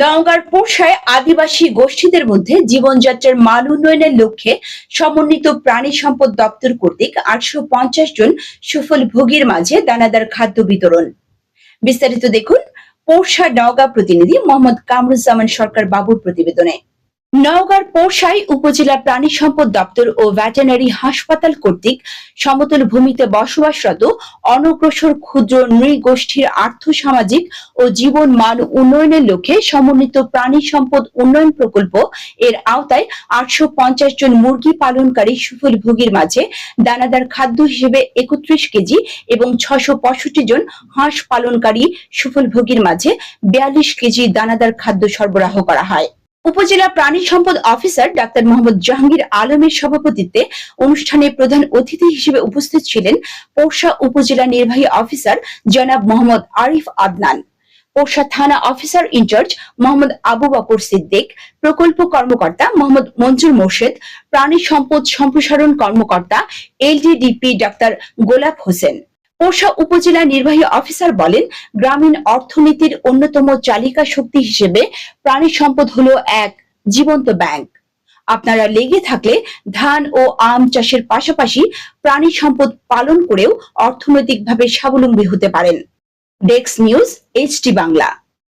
নওগাঁর পোষায় আদিবাসী গোষ্ঠীদের মধ্যে জীবনযাত্রার মান উন্নয়নের লক্ষ্যে সমন্বিত প্রাণী সম্পদ দপ্তর কর্তৃক আটশো পঞ্চাশ জন সুফল ভোগীর মাঝে দানাদার খাদ্য বিতরণ। বিস্তারিত দেখুন পোষা নওগাঁ প্রতিনিধি মোহাম্মদ কামরুজ্জামান সরকার বাবুর প্রতিবেদনে। নওগাঁর পোষাই উপজেলা প্রাণী সম্পদ দপ্তর ও ভেটেনারি হাসপাতাল কর্তৃক সমতল ভূমিতে বসবাসরত অনগ্রসর ক্ষুদ্র নৃগোষ্ঠীর আর্থ সামাজিক ও জীবন মান উন্নয়নের লক্ষ্যে সমন্বিত প্রাণী সম্পদ উন্নয়ন প্রকল্প এর আওতায় আটশো পঞ্চাশ জন মুরগি পালনকারী সুফল ভোগীর মাঝে দানাদার খাদ্য হিসেবে একত্রিশ কেজি এবং ছশো জন হাঁস পালনকারী সুফল ভোগীর মাঝে বিয়াল্লিশ কেজি দানাদার খাদ্য সরবরাহ করা হয়। উপজেলা প্রাণী সম্পদ অফিসার ডাক্তার মোহাম্মদ জাহাঙ্গীর আলমের সভাপতিত্বে অনুষ্ঠানে প্রধান অতিথি হিসেবে উপস্থিত ছিলেন পোষা উপজেলা নির্বাহী অফিসার জনাব মোহাম্মদ আরিফ আদনান, পোষা থানা officer in charge Mohammad Abu Bakar Siddique, প্রকল্প কর্মকর্তা মোহাম্মদ মঞ্জুর মোর্শেদ, প্রাণী সম্পদ সম্প্রসারণ কর্মকর্তা এলডিডিপি ডাক্তার গোলাপ হোসেন। পোষা উপজেলা নির্বাহী অফিসার বলেন, গ্রামীণ অর্থনীতির অন্যতম চালিকা শক্তি হিসেবে প্রাণী সম্পদ হলো এক জীবন্ত ব্যাংক। আপনারা লেগে থাকলে ধান ও আম চাষের পাশাপাশি প্রাণী সম্পদ পালন করেও অর্থনৈতিকভাবে স্বাবলম্বী হতে পারেন। ডেক্স news HT Bangla.